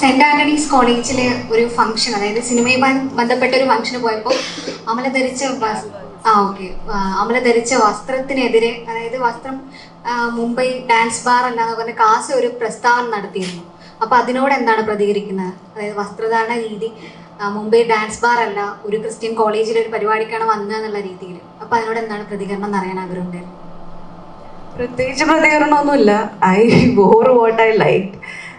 Saint Antony's കോളേജിലെ ഒരു function അതായത് സിനിമയുമായി ബന്ധപ്പെട്ട ഒരു ഫംഗ്ഷന് പോയപ്പോൾ അമല ധരിച്ച ആ ഓക്കെ അമല ധരിച്ച വസ്ത്രത്തിനെതിരെ അതായത് വസ്ത്രം മുംബൈ ഡാൻസ് ബാർ അല്ലാതെ പറഞ്ഞ കാസ് ഒരു പ്രസ്താവന നടത്തിയിരുന്നു. അപ്പൊ അതിനോട് എന്താണ് പ്രതികരിക്കുന്നത്? അതായത് വസ്ത്രധാരണ രീതി മുംബൈ ഡാൻസ് ബാർ അല്ല ഒരു ക്രിസ്ത്യൻ കോളേജിലെ ഒരു പരിപാടിക്കാണ് വന്നത് എന്നുള്ള രീതിയിൽ അപ്പൊ അതിനോട് എന്താണ് പ്രതികരണം എന്നറിയാൻ ആഗ്രഹമുണ്ടായിരുന്നു പ്രത്യേകിച്ച് പ്രതികരണമൊന്നുമില്ല. I wore what I like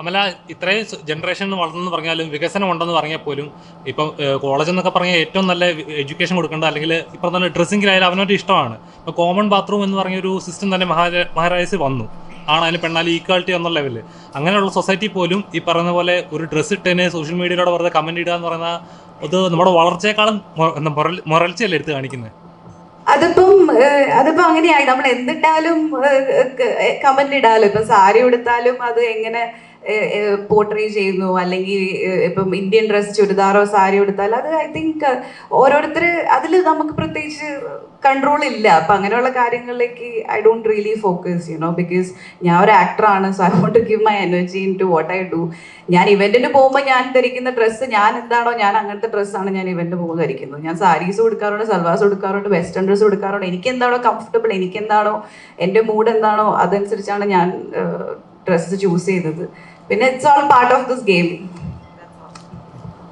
Amala ഇത്രയും ജനറേഷൻ വളർന്നെന്ന് പറഞ്ഞാലും വികസനം ഉണ്ടെന്ന് പറഞ്ഞാൽ പോലും ഇപ്പം കോളേജ് എന്നൊക്കെ പറഞ്ഞാൽ ഏറ്റവും നല്ല എഡ്യൂക്കേഷൻ കൊടുക്കേണ്ട അല്ലെങ്കിൽ ഇപ്പം തന്നെ ഡ്രസ്സിങ്ങിലായാലും അവനൊരു ഇഷ്ടമാണ്. ഇപ്പോൾ കോമൺ ബാത്റൂം എന്ന് പറഞ്ഞ ഒരു സിസ്റ്റം തന്നെ മഹാരാ മഹാരാജസ് വന്നു. ആണായാലും പെണ്ണാലും ഈക്വാളിറ്റി എന്ന ലെവലിൽ അങ്ങനെയുള്ള സൊസൈറ്റി പോലും ഈ പറയുന്ന പോലെ ഒരു ഡ്രസ്സ് ഇട്ടതിന് സോഷ്യൽ മീഡിയയിലൂടെ വെറുതെ കമന്റ് ഇടുക എന്ന് പറയുന്ന അത് നമ്മുടെ വളർച്ചയെക്കാളും മൊ- എന്താ മൊറൽ മൊറൽച്ചയല്ലേ എടുത്ത് കാണിക്കുന്നത് അതിപ്പോ അതിപ്പം അങ്ങനെയായി. നമ്മൾ എന്തിട്ടാലും കമന്റ് ഇടാലോ. ഇപ്പൊ സാരി ഉടുത്താലും അത് എങ്ങനെ പോർട്രേ ചെയ്യുന്നു. അല്ലെങ്കിൽ ഇപ്പം ഇന്ത്യൻ ഡ്രസ് ചുരിദാറോ സാരി എടുത്താൽ അത് ഐ തിങ്ക് ഓരോരുത്തർ അതിൽ നമുക്ക് പ്രത്യേകിച്ച് കൺട്രോൾ ഇല്ല. അപ്പം അങ്ങനെയുള്ള കാര്യങ്ങളിലേക്ക് I don't really focus you know because ഞാൻ ഒരു ആക്ടറാണ് so I want give my energy into what I do ഞാൻ ഇവന്റിന് പോകുമ്പോൾ ഞാൻ ധരിക്കുന്ന ഡ്രസ്സ് ഞാൻ എന്താണോ ഞാൻ അങ്ങനത്തെ ഡ്രസ്സാണ് ഞാൻ ഇവന്റ് പോകുമ്പോൾ ധരിക്കുന്നത്. ഞാൻ സാരീസ് കൊടുക്കാറുണ്ട് സൽവാസ് കൊടുക്കാറുണ്ട് വെസ്റ്റേൺ ഡ്രസ്സ് കൊടുക്കാറുണ്ട് എനിക്ക് എന്താണോ കംഫർട്ടബിൾ എനിക്ക് എന്താണോ എന്റെ മൂഡ് എന്താണോ അതനുസരിച്ചാണ് ഞാൻ ഡ്രസ്സ് ചൂസ് ചെയ്തത്. പിന്നെ it's all part of this game